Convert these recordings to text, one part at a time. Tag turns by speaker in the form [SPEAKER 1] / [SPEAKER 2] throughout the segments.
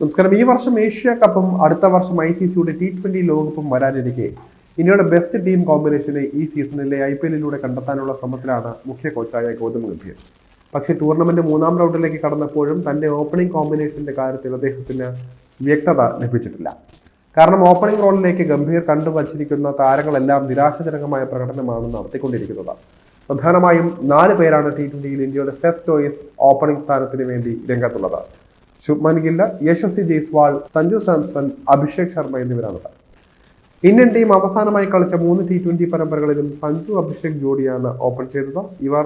[SPEAKER 1] നമസ്കാരം. ഈ വർഷം ഏഷ്യ കപ്പും അടുത്ത വർഷം ഐ സി സിയുടെ ടി ട്വന്റി ലോകകപ്പും വരാനിരിക്കെ. ഇന്ത്യയുടെ ബെസ്റ്റ് ടീം കോമ്പിനേഷനെ ഈ സീസണിലെ ഐ പി എല്ലിലൂടെ കണ്ടെത്താനുള്ള ശ്രമത്തിലാണ് മുഖ്യ കോച്ചായ ഗൗതം ഗംഭീർ. പക്ഷേ ടൂർണമെന്റ് മൂന്നാം റൗണ്ടിലേക്ക് കടന്നപ്പോഴും തന്റെ ഓപ്പണിംഗ് കോമ്പിനേഷന്റെ കാര്യത്തിൽ അദ്ദേഹത്തിന് വ്യക്തത ലഭിച്ചിട്ടില്ല. കാരണം ഓപ്പണിംഗ് റോളിലേക്ക് ഗംഭീർ കണ്ടുവച്ചിരിക്കുന്ന താരങ്ങളെല്ലാം നിരാശാജനകമായ പ്രകടനമാണ് നടത്തിക്കൊണ്ടിരിക്കുന്നത്. പ്രധാനമായും നാല് പേരാണ് ടി ട്വന്റിയിൽ ഇന്ത്യയുടെ ഫസ്റ്റ് ചോയ്സ് ഓപ്പണിംഗ് സ്ഥാനത്തിന് വേണ്ടി രംഗത്തുള്ളത്. ശുഭ്മൻ ഗില്ല യശസ്വി ജയ്സ്വാൾ സഞ്ജു സാംസൺ അഭിഷേക് ശർമ്മ എന്നിവരാണ്. ഇന്ത്യൻ ടീം അവസാനമായി കളിച്ച മൂന്ന് ടി ട്വന്റി പരമ്പരകളിലും സഞ്ജു അഭിഷേക് ജോഡിയാണ് ഓപ്പൺ ചെയ്തത്. ഇവർ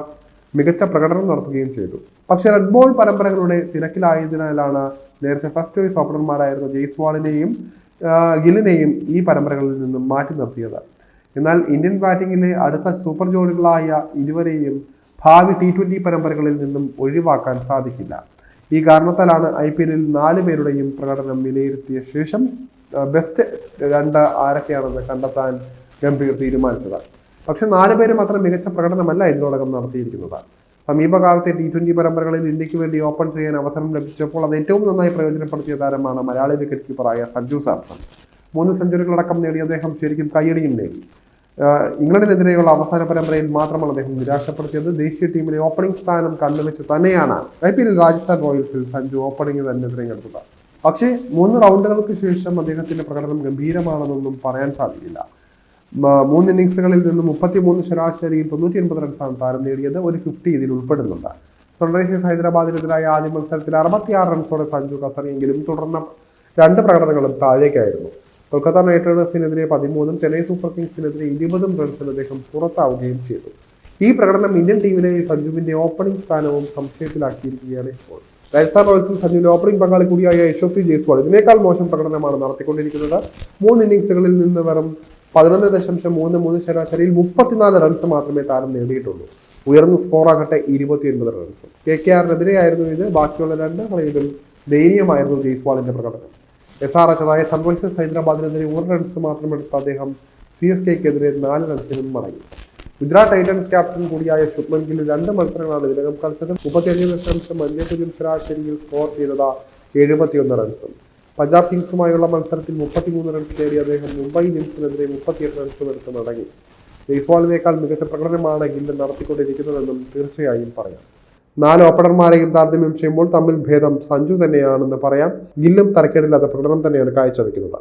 [SPEAKER 1] മികച്ച പ്രകടനം നടത്തുകയും ചെയ്തു. പക്ഷേ റെഡ് ബോൾ പരമ്പരകളുടെ തിരക്കിലായതിനാലാണ് നേരത്തെ ഫസ്റ്റ് ചോയ്സ് ഓപ്പണർമാരായിരുന്ന ജയ്സ്വാളിനെയും ഗില്ലിനെയും ഈ പരമ്പരകളിൽ നിന്നും മാറ്റി നിർത്തിയത്. എന്നാൽ ഇന്ത്യൻ ബാറ്റിംഗിലെ അടുത്ത സൂപ്പർ ജോഡികളായ ഇരുവരെയും ഭാവി ടി ട്വന്റി പരമ്പരകളിൽ നിന്നും ഒഴിവാക്കാൻ സാധിക്കില്ല. ഈ കാരണത്താലാണ് ഐ പി എല്ലിൽ നാല് പേരുടെയും പ്രകടനം വിലയിരുത്തിയ ശേഷം ബെസ്റ്റ് രണ്ട് ആരൊക്കെയാണെന്ന് കണ്ടെത്താൻ ഗംഭീർ തീരുമാനിച്ചത്. പക്ഷെ നാല് പേര് മാത്രം മികച്ച പ്രകടനമല്ല ഇതിനോടകം നടത്തിയിരിക്കുന്നത്. സമീപകാലത്തെ ടി ട്വന്റി പരമ്പരകളിൽ ഇന്ത്യയ്ക്ക് വേണ്ടി ഓപ്പൺ ചെയ്യാൻ അവസരം ലഭിച്ചപ്പോൾ അത് ഏറ്റവും നന്നായി പ്രയോജനപ്പെടുത്തിയ താരമാണ് മലയാളി വിക്കറ്റ് കീപ്പറായ സഞ്ജു സാംസൺ. മൂന്ന് സെഞ്ചുറികളടക്കം നേടിയ അദ്ദേഹം ശരിക്കും കയ്യടിയും നേടി. ഇംഗ്ലണ്ടിനെതിരെയുള്ള അവസാന പരമ്പരയിൽ മാത്രമാണ് അദ്ദേഹം നിരാശപ്പെടുത്തിയത്. ദേശീയ ടീമിലെ ഓപ്പണിംഗ് സ്ഥാനം കണ്ടുവെച്ച് തന്നെയാണ് ഐ പി എല്ലിൽ രാജസ്ഥാൻ റോയൽസിൽ സഞ്ജു ഓപ്പണിംഗ് തന്നെ തിരഞ്ഞെടുത്തത്. പക്ഷേ മൂന്ന് റൗണ്ടുകൾക്ക് ശേഷം അദ്ദേഹത്തിന്റെ പ്രകടനം ഗംഭീരമാണെന്നൊന്നും പറയാൻ സാധിക്കില്ല. മൂന്ന് ഇന്നിങ്സുകളിൽ നിന്ന് മുപ്പത്തിമൂന്ന് ശരാശരിയിൽ തൊണ്ണൂറ്റി ഒൻപത് റൺസാണ് താരം നേടിയത്. ഒരു ഫിഫ്റ്റി ഇതിൽ ഉൾപ്പെടുന്നുണ്ട്. സൺറൈസേഴ്സ് ഹൈദരാബാദിനെതിരായ ആദ്യ മത്സരത്തിൽ അറുപത്തിയാറ് റൺസോടെ സഞ്ജു കസറിയെങ്കിലും തുടർന്ന രണ്ട് പ്രകടനങ്ങളും താഴേക്കായിരുന്നു. കൊൽക്കത്ത നൈറ്റ് റൈഡേഴ്സിനെതിരെ പതിമൂന്നും ചെന്നൈ സൂപ്പർ കിങ്സിനെതിരെ ഇരുപതും റൺസിന് അദ്ദേഹം പുറത്താവുകയും ചെയ്തു. ഈ പ്രകടനം ഇന്ത്യൻ ടീമിലെ സഞ്ജുവിന്റെ ഓപ്പണിംഗ് സ്ഥാനവും സംശയത്തിലാക്കിയിരിക്കുകയാണ് ഇപ്പോൾ. രാജസ്ഥാൻ റോയൽസിൽ സഞ്ജുവിന്റെ ഓപ്പണിംഗ് പങ്കാളി കൂടിയായ യശസ്വി ജയ്സ്വാൾ ഇതിനേക്കാൾ മോശം പ്രകടനമാണ് നടത്തിക്കൊണ്ടിരിക്കുന്നത്. മൂന്ന് ഇന്നിംഗ്സുകളിൽ നിന്ന് വെറും പതിനൊന്ന് ദശാംശം മൂന്ന് മൂന്ന് ശരാശരിയിൽ മുപ്പത്തിനാല് റൺസ് മാത്രമേ താരം നേടിയിട്ടുള്ളൂ. ഉയർന്ന സ്കോറാകട്ടെ ഇരുപത്തിയൊൻപത് റൺസ് കെ കെ ആറിനെതിരെയായിരുന്നു ഇത്. ബാക്കിയുള്ള രണ്ട് കളിയിലും ദയനീയമായിരുന്നു ജയ്സ്വാളിന്റെ പ്രകടനം. എസ് ആർ എച്ച് അതായത് സൺറൈസേഴ്സ് ഹൈദരാബാദിനെതിരെ ഒരു റൺസ് മാത്രം എടുത്ത അദ്ദേഹം സി എസ് കെക്കെതിരെ നാല് റൺസിനും മടങ്ങി. ഗുജറാത്ത് ടൈറ്റൻസ് ക്യാപ്റ്റൻ കൂടിയായ ശുഭ്മൻ ഗിൽ രണ്ട് മത്സരങ്ങളാണ് ഇതിനകം കളിച്ചത് മുപ്പത്തിയഞ്ച് ദശാംശം അഞ്ച് പൂജ്യം ശരാശരിയിൽ സ്കോർ ചെയ്തത് എഴുപത്തിയൊന്ന് റൺസും പഞ്ചാബ് കിങ്സുമായുള്ള മത്സരത്തിൽ മുപ്പത്തിമൂന്ന് റൺസ് നേടിയ അദ്ദേഹം മുംബൈ ഇന്ത്യൻസിനെതിരെ മുപ്പത്തിയെട്ട് റൺസ് എടുത്ത് മടങ്ങി. ബേസ്ബോളിനേക്കാൾ മികച്ച പ്രകടനമാണ് ഗില്ല് നടത്തിക്കൊണ്ടിരിക്കുന്നതെന്നും തീർച്ചയായും പറയാം. നാല് ഓപ്പണർമാരെയും താരതമ്യം ചെയ്യുമ്പോൾ തമ്മിൽ ഭേദം സഞ്ജു തന്നെയാണെന്ന് പറയാം. ഗില്ലും തരക്കേടില്ലാത്ത പ്രകടനം തന്നെയാണ് കാഴ്ചവെക്കുന്നത്.